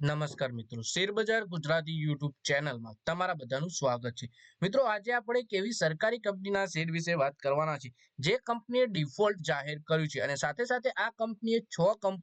નમસ્કાર મિત્રો. શેરબજાર ગુજરાતી યુટ્યુબ ચેનલમાં તમારા બધાનું સ્વાગત છે. મિત્રો, આજે આપણે એક એવી સરકારી કંપનીના શેર વિશે વાત કરવાના છે, જે કંપનીએ ડિફોલ્ટ જાહેર કર્યું છે અને સાથે સાથે આ કંપનીએ છ કંપ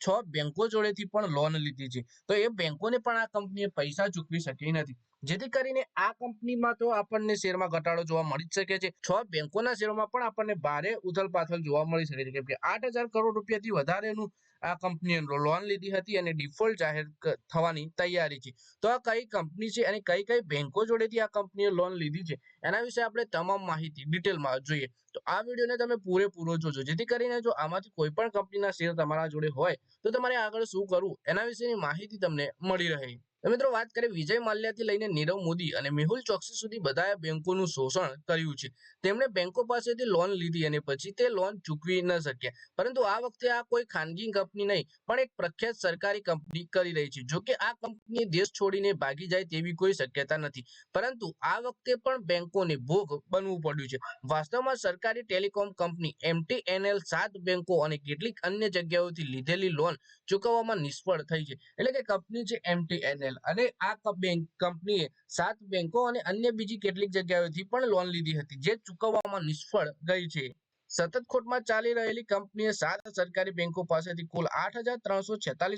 છ બેંકો જોડેથી પણ લોન લીધી છે. તો એ બેંકોને પણ આ કંપનીએ પૈસા ચૂકવી શકી નથી. જેથી કરીને આ કંપનીમાં તો આપણને શેરમાં ઘટાડો જોવા મળી જ શકે છે. છ બેંકોના શેરોમાં પણ આપણને ભારે ઉથલપાથલ જોવા મળી શકે છે. કેમ કે આઠ હજાર કરોડ રૂપિયાથી વધારેનું આ કંપનીએ લોન લીધી હતી અને ડિફોલ્ટ જાહેર થવાની તૈયારી છે. તો આ કઈ કંપની છે અને કઈ કઈ બેંકો જોડેથી આ કંપનીએ લોન લીધી છે? એના વિશે આપણે તમામ માહિતી ડિટેલમાં જોઈએ. તો આ વિડીયોને તમે પૂરેપૂરો જોજો. જેથી કરીને જો આમાંથી કોઈ પણ કંપનીના શેર તમારા જોડે હોય, તો તમારે આગળ શું કરવું? એના વિશેની માહિતી તમને મળી રહે. મિત્રો વાત કરીએ વિજય માલ્યાથી લઈને નીરવ મોદી અને મેહુલ ચોકસી સુધી બધાએ બેંકોનું શોષણ કર્યું છે. તેમણે બેંકો પાસેથી લોન લીધી અને પછી તે લોન ચૂકવી ન શક્યા. પરંતુ આ વખતે આ કોઈ ખાનગી કંપની નહીં, પણ એક પ્રખ્યાત સરકારી કંપની કરી રહી છે. જો કે આ કંપની દેશ છોડીને ભાગી જાય તેવી કોઈ શક્યતા નથી. પરંતુ આ વખતે પણ બેંકોને ભોગ બનવું પડ્યું છે. વાસ્તવમાં સરકારી ટેલિકોમ કંપની એમટીએનએલ સાત બેંકો અને કેટલીક અન્ય જગ્યાઓથી લીધેલી લોન ચૂકવવામાં નિષ્ફળ થઈ છે. એટલે કે કંપની છે એમટીએનએલ. અને આ બેંક કંપનીએ સાત બેંકો અને અન્ય બીજી કેટલીક જગ્યાઓથી પણ લોન લીધી હતી, જે ચૂકવવામાં નિષ્ફળ ગઈ છે. સતત ખોટમાં ચાલી રહેલી કંપનીએ સાત સરકારી બેંકો પાસેથી કુલ આઠ હજાર ત્રણસો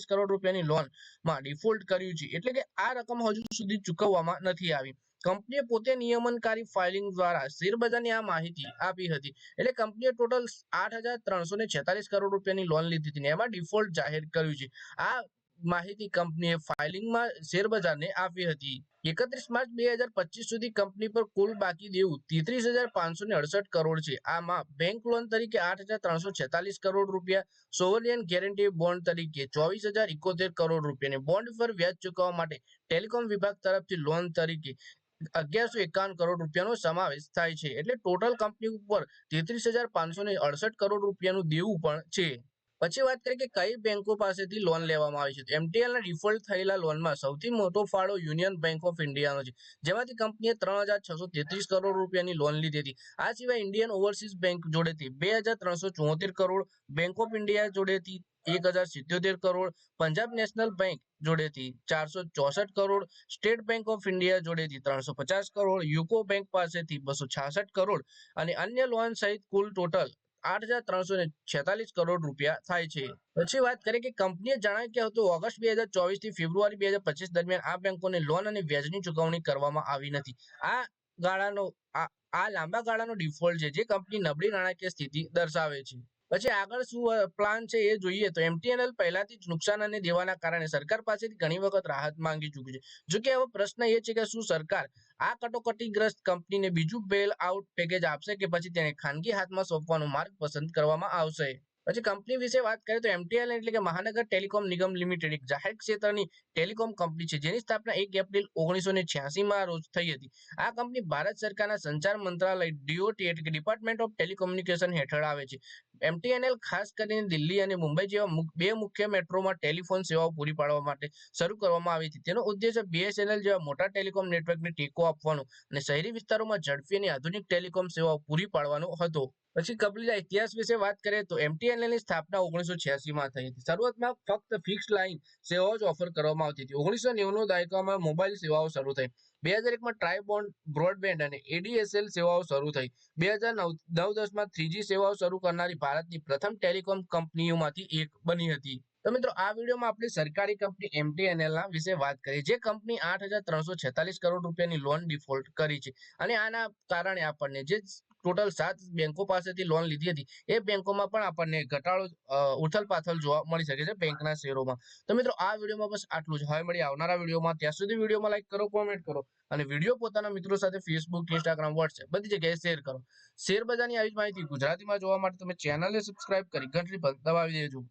કરોડ રૂપિયાની લોનમાં ડિફોલ્ટ કર્યું છે, એટલે કે આ રકમ હજુ સુધી ચૂકવવામાં નથી આવી. કંપનીએ પોતે નિયમનકારી ફાઇલિંગ દ્વારા શેરબજારની આ માહિતી આપી હતી, એટલે કંપનીએ ટોટલ આઠ ને છેતાલીસ કરોડ રૂપિયાની લોન લીધી હતી એમાં ડિફોલ્ટ જાહેર કર્યું છે. આ માહિતી કંપનીએ ફાઇલિંગમાં શેરબજારને આપી હતી. એકત્રીસ માર્ચ બે હજાર પચીસ સુધી કંપની પર કુલ બાકી દેવું તેત્રીસ હજાર પાંચસો ને અડસઠ કરોડ છે. આમાં બેંક લોન તરીકે આઠ હજાર ત્રણસો છેતાલીસ કરોડ રૂપિયા, સોવરિયન ગેરંટી બોન્ડ તરીકે ચોવીસ હજાર ઇકોતેર કરોડ રૂપિયા અને બોન્ડ પર વ્યાજ ચૂકવવા માટે ટેલિકોમ વિભાગ તરફથી લોન તરીકે અગિયારસો એકાવન કરોડ રૂપિયાનો સમાવેશ થાય છે. એટલે ટોટલ કંપની ઉપર તેત્રીસ હજાર પાંચસો ને અડસઠ કરોડ રૂપિયાનું દેવું પણ છે. પછી વાત કરીએ કે કઈ બેંકો પાસેથી લોન લેવામાં આવી છે? એમટીએલના ડિફોલ્ટ થયેલા લોનમાં સૌથી મોટો ફાળો યુનિયન બેંક ઓફ ઇન્ડિયાનો છે. જેમાંથી કંપનીએ ત્રણ કરોડ રૂપિયાની લોન લીધી હતી. આ સિવાય ઇન્ડિયન ઓવરસીઝ બેંક જોડેથી બે કરોડ બેંક ઓફ ઇન્ડિયા જોડેથી એક હજાર સિત્યોતેર કરોડ પંજાબ નેશનલ બેંક જોડેથી ચારસો ચોસઠ crore State Bank of India જોડેથી ત્રણસો પચાસ કરોડ યુકો બેંક પાસેથી બસો છાસઠ કરોડ અને અન્ય લોન સહિત કુલ ટોટલ આઠ હજાર ત્રણસો ને છેતાલીસ કરોડ રૂપિયા થાય છે. પછી વાત કરીએ કે કંપનીએ જણાવ્યું કે હતું, ઓગસ્ટ બે હજાર ચોવીસથી ફેબ્રુઆરી બે હજાર પચીસ દરમિયાન આ બેંકોને લોન અને વ્યાજની ચુકવણી કરવામાં આવી નથી. આ ગાળાનો, આ લાંબા ગાળાનો ડિફોલ્ટ છે, જે કંપની નબળી નાણાકીય સ્થિતિ દર્શાવે છે. પછી આગળ શું પ્લાન છે એ જોઈએ તો એમટીએનએલ પહેલાથી જ નુકસાન અને દેવાના કારણે સરકાર પાસેથી ઘણી વખત રાહત માંગી ચૂકી છે. જોકે હવે પ્રશ્ન એ છે કે શું સરકાર આ કટોકટીગ્રસ્ત કંપનીને બીજું બેલ આઉટ પેકેજ આપશે કે પછી તેને ખાનગી હાથમાં સોંપવાનો માર્ગ પસંદ કરવામાં આવશે? પછી કંપની વિશે વાત કરીએ તો એમટીએલ એટલે કે મહાનગર ટેલિકોમ નિગમ લિમિટેડ, એક જાહેર ક્ષેત્રની ટેલિકોમ કંપની છે. જેની સ્થાપના એક એપ્રિલ ઓગણીસો ને છ્યાસીમાં રોજ થઈ હતી. આ કંપની ભારત સરકારના સંચાર મંત્રાલય ડીઓટી એટલે કે ડિપાર્ટમેન્ટ ઓફ ટેલિકોમ્યુનિકેશન હેઠળ આવે છે. એમટીએનએલ ખાસ કરીને દિલ્હી અને મુંબઈ જેવા બે મુખ્ય મેટ્રોમાં ટેલિફોન સેવાઓ પૂરી પાડવા માટે શરૂ કરવામાં આવી હતી. તેનો ઉદ્દેશ્ય બીએસએનએલ જેવા મોટા ટેલિકોમ નેટવર્કને ટેકો આપવાનો અને શહેરી વિસ્તારોમાં ઝડપી અને આધુનિક ટેલિકોમ સેવાઓ પૂરી પાડવાનો હતો. પછી કંપનીના ઇતિહાસ વિશે વાત કરીએ તો એમટીએનએલની સ્થાપના ઓગણીસો છ્યાસીમાં થઈ હતી. શરૂઆતમાં ફક્ત ફિક્સ લાઇન સેવાઓ જ ઓફર કરવામાં આવતી હતી. ઓગણીસો નેવું દાયકામાં મોબાઈલ સેવાઓ શરૂ થઈ. બે હજાર એકમાં ટ્રાયબોન્ડ, બ્રોડબેન્ડ અને એડીએસએલ સેવાઓ શરૂ થઈ. બે હજાર નવ નવ દસમાં થ્રીજી સેવાઓ શરૂ કરનારી ભારતની પ્રથમ ટેલિકોમ કંપનીઓમાંથી એક બની હતી. તો મિત્રો, આ વિડીયોમાં આપણે સરકારી કંપની એમટીએનએલ ના વિશે વાત કરી. જે કંપની આઠ કરોડ રૂપિયાની લોન ડિફોલ્ટ કરી છે. અને આના કારણે આપણને જે ટોટલ સાત બેંકો પાસેથી લોન લીધી હતી, એ બેંકોમાં પણ આપણને ઘટાડો ઉથલ ઉથલપાથલ જોવા મળી શકે છે બેંકના શેરોમાં. તો મિત્રો, આ વિડીયોમાં બસ આટલું જ. હવે મળી આવનારા વિડીયોમાં. ત્યાં સુધી વિડીયોમાં લાઈક કરો કોમેન્ટ કરો. અને વીડિયો પોતાના મિત્રો સાથે ફેસબુક ઇન્સ્ટાગ્રામ વોટ્સએપ બધી જગ્યાએ શેર કરો. શેર બજારની આવી માહિતી ગુજરાતીમાં જોવા માટે તમે ચેનલને સબસ્ક્રાઇબ કરી, ઘંટડી દબાવી દેજો.